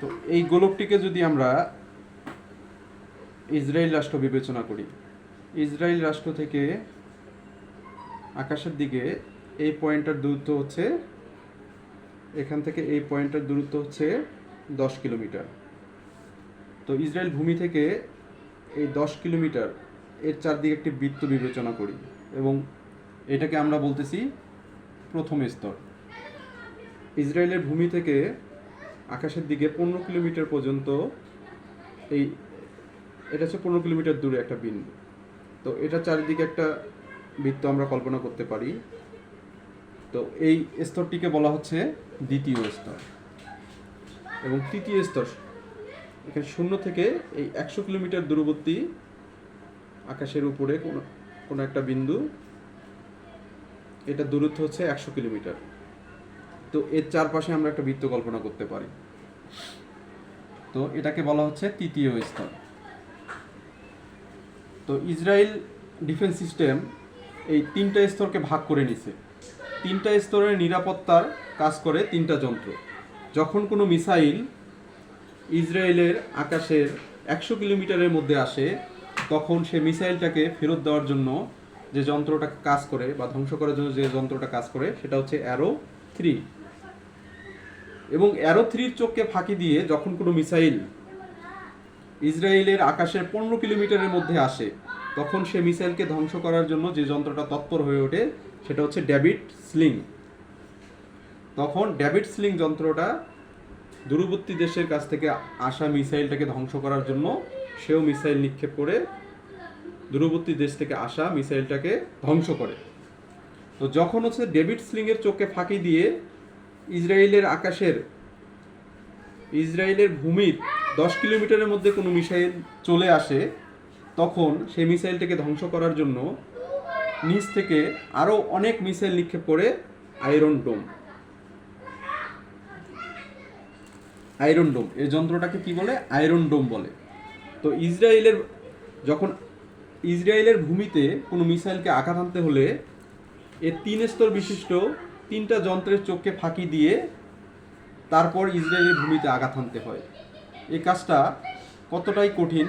তো এই গোলকটিকে যদি আমরা ইসরায়েল রাষ্ট্র বিবেচনা করি, ইসরায়েল রাষ্ট্র থেকে আকাশের দিকে এই পয়েন্টটার দূরত্ব হচ্ছে, এখান থেকে এই পয়েন্টটার দূরত্ব হচ্ছে দশ কিলোমিটার। তো ইসরায়েল ভূমি থেকে এই দশ কিলোমিটার এর চারদিকে একটি বৃত্ত বিবেচনা করি এবং এটাকে আমরা বলতেছি প্রথম স্তর। ইসরায়েলের ভূমি থেকে আকাশের দিকে পনেরো কিলোমিটার পর্যন্ত এই, এটা হচ্ছে পনেরো কিলোমিটার দূরে একটা বিন্দু। তো এটা চারিদিকে একটা বৃত্ত আমরা কল্পনা করতে পারি। তো এই স্তরটিকে বলা হচ্ছে দ্বিতীয় স্তর। এবং তৃতীয় স্তর, এখানে শূন্য থেকে এই একশো কিলোমিটার দূরবর্তী আকাশের উপরে কোনো কোনো একটা বিন্দু, এটা দূরত্ব হচ্ছে একশো কিলোমিটার। তো এর চারপাশে আমরা একটা বৃত্ত কল্পনা করতে পারি। তো এটাকে বলা হচ্ছে তৃতীয় স্তর। তো ইসরায়েল ডিফেন্স সিস্টেম এই তিনটা স্তরকে ভাগ করে নিছে। তিনটা স্তরের নিরাপত্তার কাজ করে তিনটা যন্ত্র। যখন কোনো মিসাইল ইসরায়েলের আকাশের একশো কিলোমিটারের মধ্যে আসে, তখন সে মিসাইলটাকে ফেরত দেওয়ার জন্য যে যন্ত্রটা কাজ করে বা ধ্বংস করার জন্য যে যন্ত্রটা কাজ করে, সেটা হচ্ছে অ্যারো থ্রি। এবং অ্যারো থ্রির চোখকে ফাঁকি দিয়ে যখন কোনো মিসাইল ইসরায়েলের আকাশের পনেরো কিলোমিটারের মধ্যে আসে, তখন সে মিসাইলকে ধ্বংস করার জন্য যে যন্ত্রটা তৎপর হয়ে ওঠে, সেটা হচ্ছে ড্যাভিড স্লিং। তখন ড্যাভিড স্লিং যন্ত্রটা দূরবর্তী দেশের কাছ থেকে আসা মিসাইলটাকে ধ্বংস করার জন্য সেও মিসাইল নিক্ষেপ করে দূরবর্তী দেশ থেকে আসা মিসাইলটাকে ধ্বংস করে। তো যখন হচ্ছে ডেভিড স্লিংয়ের চোখে ফাঁকি দিয়ে ইসরায়েলের আকাশের, ইসরায়েলের ভূমির দশ কিলোমিটারের মধ্যে কোনো মিসাইল চলে আসে, তখন সেই মিসাইলটাকে ধ্বংস করার জন্য নিচ থেকে আরও অনেক মিসাইল নিক্ষেপ করে আয়রন ডোম। আয়রন ডোম, এই যন্ত্রটাকে কি বলে? আয়রন ডোম বলে। তো ইসরায়েলের, যখন ইসরায়েলের ভূমিতে কোনো মিসাইলকে আঘাত আনতে হলে এর তিন স্তর বিশিষ্ট তিনটা যন্ত্রের চোখকে ফাঁকি দিয়ে তারপর ইসরায়েলের ভূমিতে আঘাত হানতে হয়। এই কাজটা কতটাই কঠিন